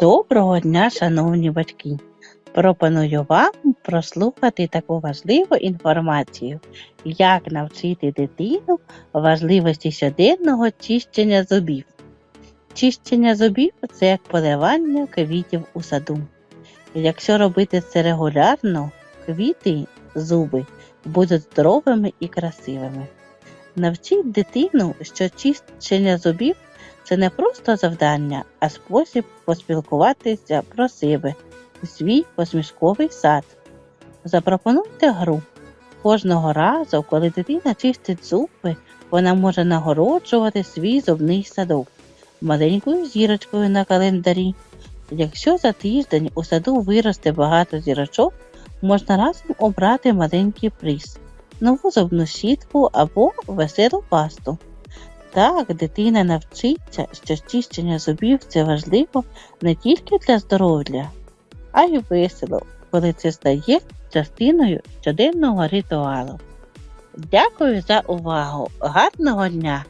Доброго дня, шановні батьки! Пропоную вам прослухати таку важливу інформацію, як навчити дитину важливості щоденного чищення зубів. Чищення зубів це як поливання квітів у саду. Якщо робити це регулярно, квіти, зуби будуть здоровими і красивими. Навчіть дитину, що чищення зубів це не просто завдання, а спосіб поспілкуватися про себе, свій посмішковий сад. Запропонуйте гру. Кожного разу, коли дитина чистить зуби, вона може нагороджувати свій зубний садок маленькою зірочкою на календарі. Якщо за тиждень у саду виросте багато зірочок, можна разом обрати маленький приз, нову зубну щітку або веселу пасту. Так, дитина навчиться, що чищення зубів це важливо не тільки для здоров'я, а й весело, коли це стає частиною щоденного ритуалу. Дякую за увагу! Гарного дня!